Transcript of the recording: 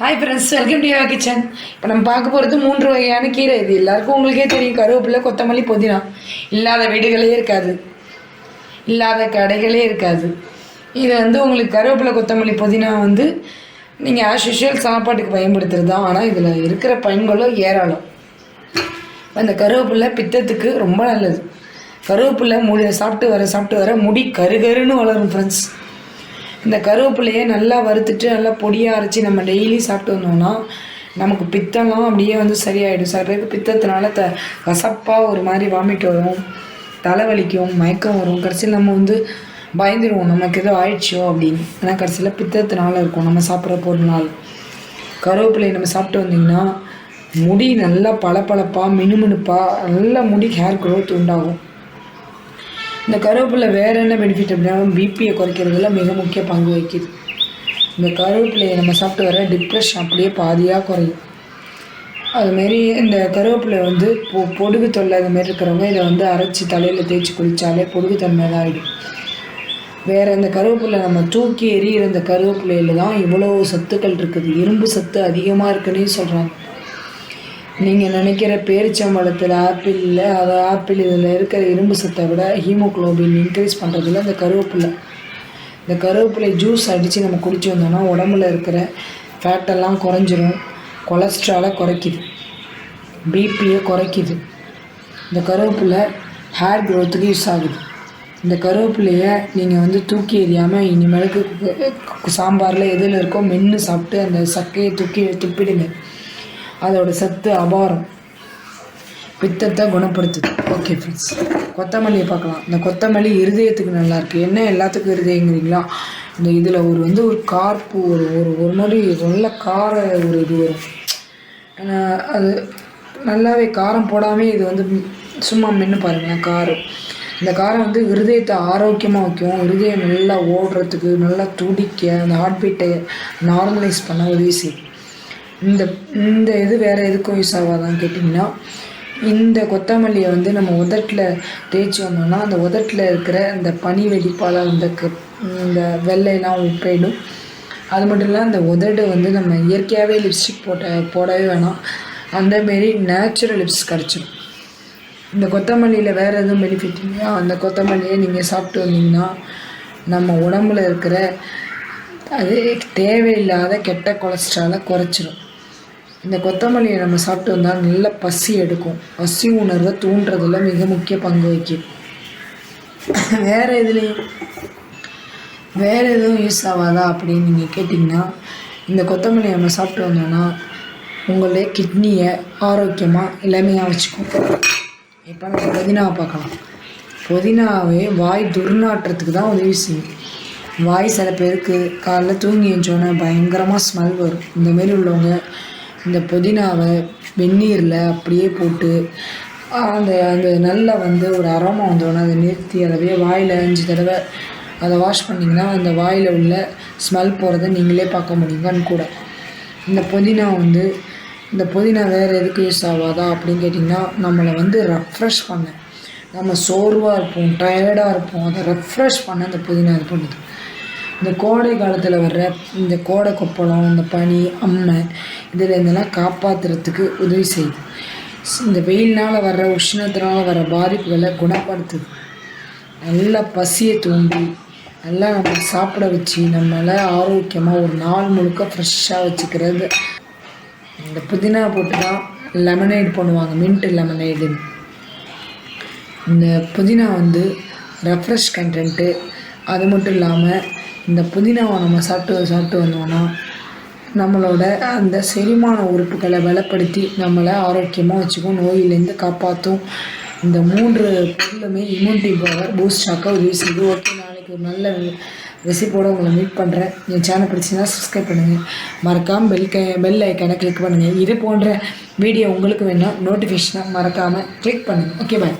Hi friends welcome to Yoga kitchen இப்போ நம்ம பார்க்க போகிறது மூன்று வகையான கீரை. இது எல்லாருக்கும் உங்களுக்கே தெரியும். கருவேப்பிலை கொத்தமல்லி புதினா. இல்லாத வீடுகளே இருக்காது. இல்லாத கடைகளே இருக்காது. இது வந்து உங்களுக்கு கருவேப்பிலை கொத்தமல்லி புதினா வந்து நீங்கள் ஆஸ் யூஷுவல் சாப்பாட்டுக்கு பயன்படுத்துறது தான். ஆனால் இதில் இருக்கிற பயன்களும் ஏராளம். அந்த கருவேப்பிலை பித்தத்துக்கு ரொம்ப நல்லது. கருவேப்பிலை முடி சாப்பிட்டு வர சாப்பிட்டு வர முடி கருகருன்னு வளரும் ஃப்ரெண்ட்ஸ் இந்த கருவேப்பிலையை நல்லா வறுத்துட்டு நல்லா பொடியாக அரைச்சி நம்ம டெய்லி சாப்பிட்டு வந்தோம்னா நமக்கு பித்தம்லாம் அப்படியே வந்து சரியாயிடும். சில பேருக்கு பித்தத்தினால த கசப்பாக ஒரு மாதிரி வாமிட் வரும் தலைவலிக்கும் மயக்கம் வரும். கடைசியில் நம்ம வந்து பயந்துடுவோம் நமக்கு ஏதோ ஆயிடுச்சோ அப்படின்னு. ஆனால் கடைசியில் பித்தத்தினால இருக்கும் நம்ம சாப்பிட்ற பொருள்னால. கருவேப்பிலையை நம்ம சாப்பிட்டு வந்தீங்கன்னா முடி நல்லா பளபளப்பாக மினுமினுப்பாக நல்ல முடி ஹேர் க்ரோத் உண்டாகும். இந்த கருவேப்பிலை வேறு என்ன பெனிஃபிட் அப்படின்னா பிபியை குறைக்கிறதுல மிக முக்கிய பங்கு வகிக்குது. இந்த கருவேப்பிலையை நம்ம சாப்பிட்டு வர டிப்ரெஷன் அப்படியே பாதியாக குறையும். அதுமாரி இந்த கருவேப்பிலை வந்து பொ பொடுகு தொல்லை அது மாதிரி இருக்கிறவங்க இதை வந்து அரைச்சி தலையில் தேய்ச்சி குளித்தாலே பொடுகு தன்மை தான் ஆகிடும் வேறு இந்த கருவேப்பிலை நம்ம தூக்கி எறிகிற இந்த கருவேப்பிலையில் தான் இவ்வளோ சத்துக்கள் இருக்குது. இரும்பு சத்து அதிகமாக இருக்குன்னு சொல்கிறாங்க நீங்கள் நினைக்கிற பேரிச்சம்பழத்தில் ஆப்பிளில் அது ஆப்பிள் இதில் இருக்கிற இரும்பு சத்தை விட ஹீமோக்ளோபின் இன்க்ரீஸ் பண்ணுறதுல இந்த கருவேப்பிலை. இந்த கருவேப்பிலை ஜூஸ் அடித்து நம்ம குடிச்சு வந்தோம்னா உடம்புல இருக்கிற ஃபேட்டெல்லாம் குறைஞ்சிரும். கொலஸ்ட்ராலை குறைக்குது. பிபியை குறைக்குது. இந்த கருவேப்பிலை ஹேர் க்ரோத்துக்கு யூஸ் ஆகுது. இந்த கருவேப்பிலையை நீங்கள் வந்து தூக்கி எறியாமல் இனிமேலுக்கு சாம்பாரில் எதில் இருக்கோ மென்று சாப்பிட்டு அந்த சக்கையை தூக்கி துப்பிடுங்க. அதோட சத்து அபாரம் பித்தத்தை குணப்படுத்துது. ஓகே ஃப்ரெண்ட்ஸ் கொத்தமல்லியை பார்க்கலாம். இந்த கொத்தமல்லி இருதயத்துக்கு நல்லாயிருக்கு என்ன எல்லாத்துக்கும் இருதயங்கிறீங்களா? இந்த இதில் ஒரு வந்து ஒரு கார்ப்பு ஒரு ஒரு ஒரு மாதிரி நல்ல கார ஒரு இது வரும். அது நல்லாவே காரம் போடாமல் இது வந்து சும்மா மென்று பாருங்களேன் காரம். இந்த காரம் வந்து இருதயத்தை ஆரோக்கியமாக வைக்கும். இருதயம் நல்லா ஓடுறதுக்கு நல்லா துடிக்க அந்த ஹார்ட் பீட்டை நார்மலைஸ் பண்ண உதவி செய்யும். இந்த இந்த இது வேறு எதுக்கும் யூஸ் ஆகாதான்னு கேட்டிங்கன்னா இந்த கொத்தமல்லியை வந்து நம்ம உதட்டில் தேய்ச்சி வந்தோம்னா அந்த உதட்டில் இருக்கிற இந்த பனி வெடிப்பால் அந்த க இந்த வெள்ளையெல்லாம் போயிடும் அது மட்டும் இல்லை அந்த உதடு வந்து நம்ம இயற்கையாகவே லிப்ஸ்டிக் போட்ட போடவே வேணாம். அந்தமாரி நேச்சுரல் லிப்ஸ் கிடச்சிடும் இந்த கொத்தமல்லியில் வேறு எதுவும் பெனிஃபிட் இல்லையா? அந்த கொத்தமல்லியை நீங்கள் சாப்பிட்டு வந்தீங்கன்னா நம்ம உடம்புல இருக்கிற அது தேவையில்லாத கெட்ட கொலஸ்ட்ராலை குறைச்சிரும். இந்த கொத்தமல்லியை நம்ம சாப்பிட்டு வந்தால் நல்ல பசி எடுக்கும். பசி உணர்வை தூண்டுறதுல மிக முக்கிய பங்கு வகிக்கும். வேறு எதுலேயும் வேறு எதுவும் யூஸ் ஆகாதா அப்படின்னு நீங்கள் கேட்டிங்கன்னா இந்த கொத்தமல்லியை நம்ம சாப்பிட்டு வந்தோம்னா உங்களுடைய கிட்னியை ஆரோக்கியமாக இளமையாக வச்சுக்கும். இப்போ நம்ம புதினாவை பார்க்கலாம். புதினாவே வாய் துர்நாற்றத்துக்கு தான் உதவி செய்யும். வாய் சில பேருக்கு காலைல தூங்கி எழுந்தோன்னே பயங்கரமாக ஸ்மெல் வரும். இந்த மாரி உள்ளவங்க இந்த புதினாவை வெந்நீரில் அப்படியே போட்டு அந்த அந்த நல்லா வந்து ஒரு அரோமா வந்தோடனே அதை நிறுத்தி அதவே வாயில் அஞ்சு தடவை அதை வாஷ் பண்ணிங்கன்னா அந்த வாயில் உள்ள ஸ்மெல் போகிறத நீங்களே பார்க்க முடியும் கண் கூட. இந்த புதினா வந்து இந்த புதினா வேறு எதுக்கு யூஸ் ஆகாதா அப்படின்னு கேட்டிங்கன்னா நம்மளை வந்து ரெஃப்ரெஷ் பண்ண. நம்ம சோர்வாக இருப்போம் டயர்டாக இருப்போம். அதை ரெஃப்ரெஷ் பண்ண இந்த புதினா இது பண்ணுது. இந்த கோடை காலத்தில் வர்ற இந்த கோடை கொப்பளம் இந்த பனி அம்மை இதில் இருந்தெல்லாம் காப்பாற்றுறதுக்கு உதவி செய்யுது. இந்த வெயில்னால் வர்ற உஷ்ணத்தினால் வர பாதிப்புகளை குணப்படுத்துது. நல்லா பசியை தூண்டி நல்லா நம்ம சாப்பிட வச்சு நம்மளை ஆரோக்கியமாக ஒரு நாள் முழுக்க ஃப்ரெஷ்ஷாக வச்சுக்கிறது. இந்த புதினா போட்டு தான் லெமனைடு பண்ணுவாங்க மின்ட் லெமனைடுன்னு இந்த புதினா வந்து ரெஃப்ரெஷ் கண்டென்ட்டு அது மட்டும் இல்லாமல் இந்த புதினாவை நம்ம சாப்பிட்டு சாப்பிட்டு வந்தோம்னா நம்மளோட அந்த செரிமான உறுப்புகளை பலப்படுத்தி நம்மளை ஆரோக்கியமாக வச்சுக்கும் நோயிலேருந்து காப்பாற்றும் இந்த மூன்று பொருளுமே இம்யூனிட்டி பவர் பூஸ்ட் ஆக்க உதவி செய்து ஓகே நாளைக்கு ஒரு நல்ல ரெசிப்போடு உங்களை மீட் பண்ணுறேன் என் சேனல் பிடிச்சிங்கன்னா சப்ஸ்கிரைப் பண்ணுங்கள் மறக்காமல் பெல் கை பெல் ஐக்கானை கிளிக் பண்ணுங்கள் இது போன்ற வீடியோ உங்களுக்கு வேணால் நோட்டிஃபிகேஷனை மறக்காமல் கிளிக் பண்ணுங்கள் ஓகே பாய்